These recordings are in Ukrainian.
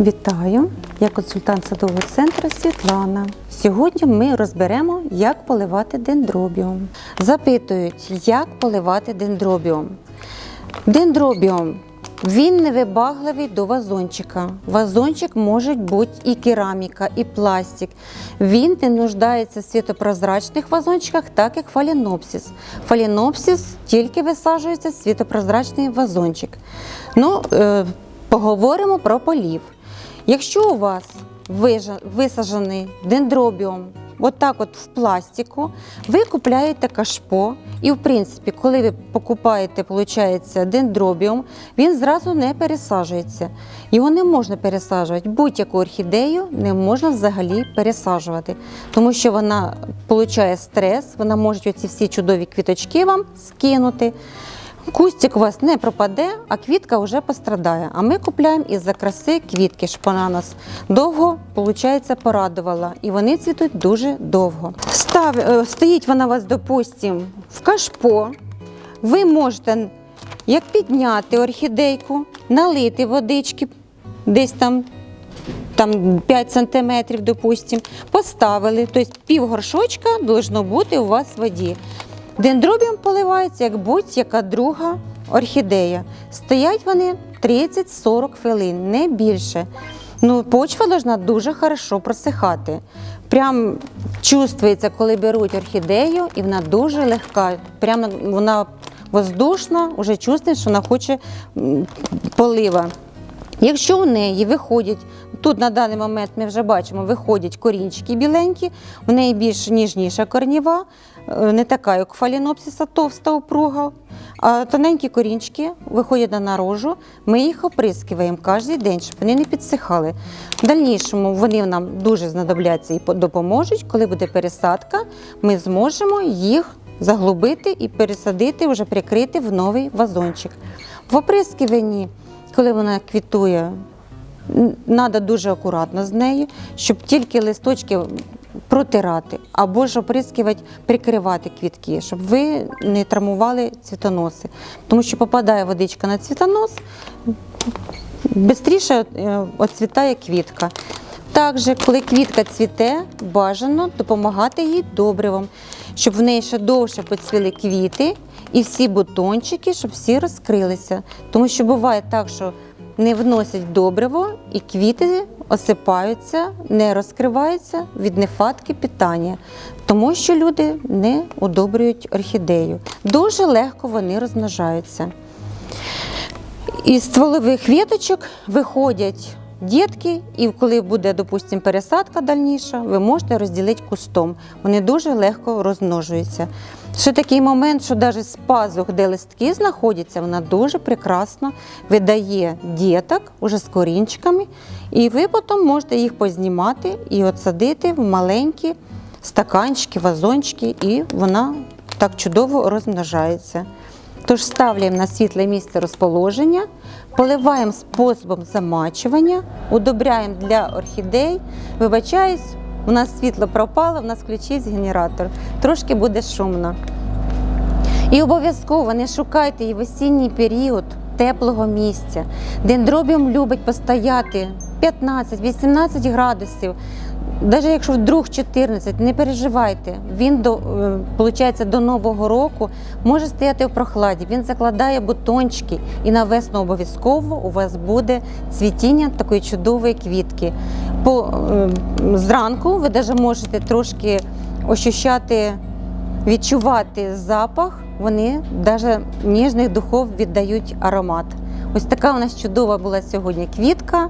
Вітаю! Я консультант садового центру Світлана. Сьогодні ми розберемо, як поливати дендробіум. Запитують, як поливати дендробіум. Дендробіум він невибагливий до вазончика. Вазончик може бути і кераміка, і пластик. Він не нуждається в світопрозрачних вазончиках, так як фалінопсис. Фалінопсис тільки висаджується в світопрозрачний вазончик. Ну, е, поговоримо про полів. Якщо у вас висаджений дендробіум, отак от в пластику, ви купляєте кашпо, і в принципі, коли ви покупаєте, виходить, дендробіум, він зразу не пересаджується. Його не можна пересаджувати. Будь-яку орхідею не можна взагалі пересаджувати, тому що вона отримує стрес, вона може оці всі чудові квіточки вам скинути. Кустик у вас не пропаде, а квітка вже пострадає. А ми купляємо із-за краси квітки, щоб вона нас довго, виходить, порадувала. І вони цвітуть дуже довго. Став, е, стоїть вона у вас, допустимо, в кашпо. Ви можете як підняти орхідейку, налити водички, десь там там 5 сантиметрів, допустим, поставили, тобто пів горшочка должно бути у вас в воді. Дендробіум поливається як будь-яка друга орхідея. Стоять вони 30-40 хвилин, не більше. Ну, почва должна дуже хорошо просихати. Прям чувствується, коли беруть орхідею, і вона дуже легка. Прямо вона воздушна, вже чувствує, що вона хоче полива. Якщо у неї виходять, тут на даний момент ми вже бачимо, виходять корінчики біленькі, в неї більш ніжніша корніва, е, не така, як фалінопсиса, товста опруга. А тоненькі корінчики виходять на наружу, ми їх оприскиваємо кожен день, щоб вони не підсихали. В дальнішому вони нам дуже знадобляться і допоможуть. Коли буде пересадка, ми зможемо їх заглубити і пересадити, вже прикрити в новий вазончик. В оприскуванні коли вона квітує, треба дуже акуратно з нею, щоб тільки листочки протирати або ж оприскувати, прикривати квітки, щоб ви не травмували цвітоноси. Тому що попадає водичка на цвітонос, швидше оцвітає квітка. Також, коли квітка цвіте, бажано допомагати їй добривом, щоб в неї ще довше поцвіли квіти і всі бутончики, щоб всі розкрилися. Тому що буває так, що не вносять добриво і квіти осипаються, не розкриваються від нехватки питання, тому що люди не удобрюють орхідею. Дуже легко вони розмножаються. Із стволових віточок виходять дітки, і коли буде, допустимо, пересадка дальніша, ви можете розділити кустом. Вони дуже легко розмножуються. Ще такий момент, що навіть з пазух, де листки знаходяться, вона дуже прекрасно видає діток уже з корінчиками, і ви потім можете їх познімати і отсадити в маленькі стаканчики, вазончики, і вона так чудово розмножається. Тож ставляємо на світле місце розположення, поливаємо способом замачування, удобряємо для орхідей. Вибачаюсь, у нас світло пропало, у нас включився генератор. Трошки буде шумно. І обов'язково не шукайте і в осінній період теплого місця. Дендробіум любить постояти 15-18 градусів. Навіть якщо вдруг 14, не переживайте. Він до, е, получається, до Нового року може стояти в прохладі. Він закладає бутончики, і на весну обов'язково у вас буде цвітіння такої чудової квітки. По, е, зранку ви навіть можете трошки ощущати відчувати запах, вони навіть ніжних духов віддають аромат. Ось така у нас чудова була сьогодні квітка,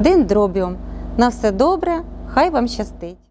дендробіум. На все добре, хай вам щастить!